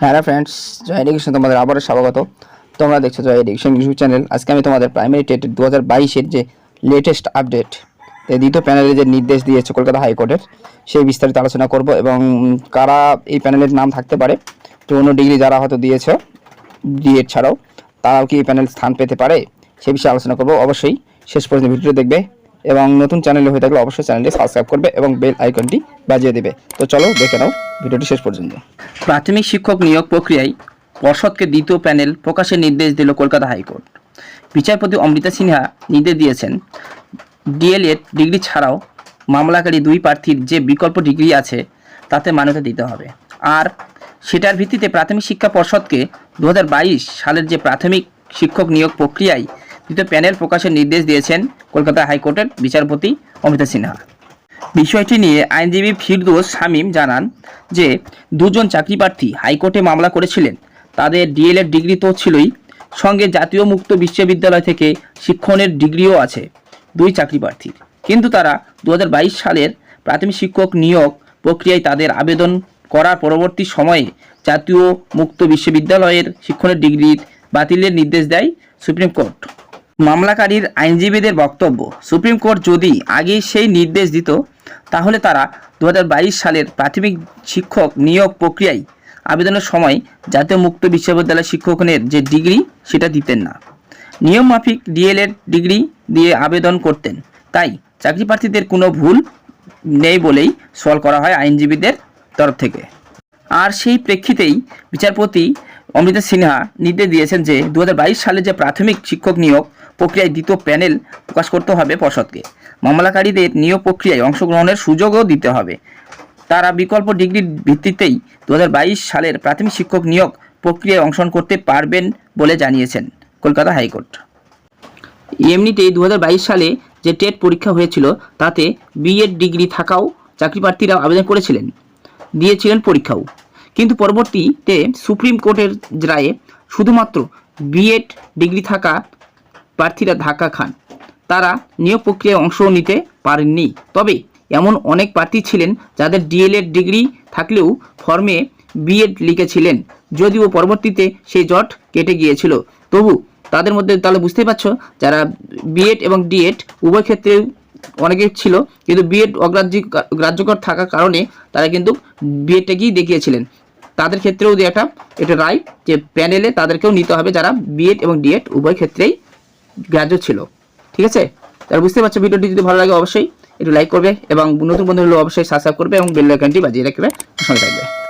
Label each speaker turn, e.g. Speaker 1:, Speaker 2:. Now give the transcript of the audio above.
Speaker 1: হ্যাঁ ফ্রেন্ডস জয় এডুকেশন তোমাদের আবারও স্বাগত। তোমরা দেখছ জয় এডুকেশন ইউটিউব চ্যানেল। আজকে আমি তোমাদের প্রাইমারি টেট দু হাজার বাইশের যে লেটেস্ট আপডেট দ্বিতীয় প্যানেলে যে নির্দেশ দিয়েছে কলকাতা হাইকোর্টের, সেই বিস্তারিত আলোচনা করব এবং কারা এই প্যানেলের নাম থাকতে পারে যে অন্য ডিগ্রি যারা হয়তো দিয়েছে ডিএড ছাড়াও, তারাও কি এই প্যানেল স্থান পেতে পারে, সে বিষয়ে আলোচনা করব। অবশ্যই শেষ পর্যন্ত ভিডিও দেখবে। এবং নতুন চ্যানেলে হয়ে থাকলে অবশ্যই চ্যানেলটি সাবস্ক্রাইব করবে এবং বেল আইকনটি বাজিয়ে দেবে। তো চলো দেখে নাও ভিডিওটি শেষ পর্যন্ত। প্রাথমিক শিক্ষক নিয়োগ প্রক্রিয়ায় পর্ষদকে দ্বিতীয় প্যানেল প্রকাশের নির্দেশ দিল কলকাতা হাইকোর্ট। বিচারপতি অমৃতা সিনহা নির্দেশ দিয়েছেন ডিএলএড ডিগ্রি ছাড়াও মামলাকারী দুই প্রার্থীর যে বিকল্প ডিগ্রি আছে, তাতে মান্যতা দিতে হবে। আর সেটার ভিত্তিতে প্রাথমিক শিক্ষা পর্ষদকে দু হাজার বাইশ সালের যে প্রাথমিক শিক্ষক নিয়োগ প্রক্রিয়ায় দ্বিতীয় প্যানেল প্রকাশের নির্দেশ দিয়েছেন কলকাতা হাইকোর্টের বিচারপতি অমিতা সিনহা। বিষয়টি নিয়ে আইনজীবী ফিরদোস শামীম জানান যে, দুজন চাকরি প্রার্থী হাইকোর্টে মামলা করেছিলেন। তাদের ডিএলএড ডিগ্রি তো ছিলই। সঙ্গে জাতীয় মুক্ত বিশ্ববিদ্যালয় থেকে শিক্ষণের ডিগ্রিও আছে দুই চাকরি প্রার্থীর। কিন্তু তারা দু হাজার বাইশ সালের প্রাথমিক শিক্ষক নিয়োগ প্রক্রিয়ায় তাদের আবেদন করার পরবর্তী সময়ে জাতীয় মুক্ত বিশ্ববিদ্যালয়ের শিক্ষণের ডিগ্রির বাতিলের নির্দেশ দেয় সুপ্রিম কোর্ট। মামলাকারীর আইনজীবীদের বক্তব্য। সুপ্রিম কোর্ট যদি আগেই সেই নির্দেশ দিত, তাহলে তারা দু হাজার বাইশ সালের প্রাথমিক শিক্ষক নিয়োগ প্রক্রিয়ায় আবেদনের সময় জাতীয় মুক্ত বিশ্ববিদ্যালয় শিক্ষকনের যে ডিগ্রি, সেটা দিতেন না। নিয়ম মাফিক ডিএলএড ডিগ্রি দিয়ে আবেদন করতেন। তাই চাকরি প্রার্থীদের কোনো ভুল নেই বলেই সলভ করা হয় আইনজীবীদের তরফ থেকে। আর সেই প্রেক্ষিতেই বিচারপতি অমৃতা সিনহা নির্দেশ দিয়েছেন যে দু সালে যে প্রাথমিক শিক্ষক নিয়োগ প্রক্রিয়ায় দ্বিতীয় প্যানেল প্রকাশ করতে হবে পর্ষদকে। মামলাকারীদের নিয়োগ প্রক্রিয়ায় অংশগ্রহণের সুযোগও দিতে হবে। তারা বিকল্প ডিগ্রির ভিত্তিতেই দু হাজার বাইশ সালের প্রাথমিক শিক্ষক নিয়োগ প্রক্রিয়ায় অংশগ্রহণ করতে পারবেন বলে জানিয়েছেন কলকাতা হাইকোর্ট। এমনিতেই দু হাজার বাইশ সালে যে টেট পরীক্ষা হয়েছিল, তাতে বিএড ডিগ্রি থাকাও চাকরি প্রার্থীরা আবেদন করেছিলেন, দিয়েছিলেন পরীক্ষাও। কিন্তু পরবর্তীতে সুপ্রিম কোর্টের রায়ে শুধুমাত্র বিএড ডিগ্রি থাকা প্রার্থীরা ধাক্কা খান। তারা নিয়োগ প্রক্রিয়ায় অংশ নিতে পারেননি। তবে এমন অনেক প্রার্থী ছিলেন যাদের ডিএলএড ডিগ্রি থাকলেও ফর্মে বিএড লিখেছিলেন, যদিও পরবর্তীতে সেই জট কেটে গিয়েছিল। তবু তাদের মধ্যে তাহলে বুঝতেই পারছ, যারা বিএড এবং ডিএড উভয় ক্ষেত্রে অনেকে ছিল, কিন্তু বিএড অগ্রাহ্য গ্রাহ্যকর থাকার কারণে তারা কিন্তু বিএডটাকেই দেখিয়েছিলেন। তাদের ক্ষেত্রেও যে একটা এটা রায় যে প্যানেলে তাদেরকেও নিতে হবে যারা বিএড এবং ডিএড উভয় ক্ষেত্রেই গ্রাহ্য ছিল, ঠিক আছে? তারা বুঝতে পারছ ভিডিওটি যদি ভালো লাগে অবশ্যই একটু লাইক করবে এবং নতুন বন্ধু হলে অবশ্যই সাবস্ক্রাইব করবে এবং বেল আইকনটি বাজিয়ে রাখবে। সঙ্গে থাকবে।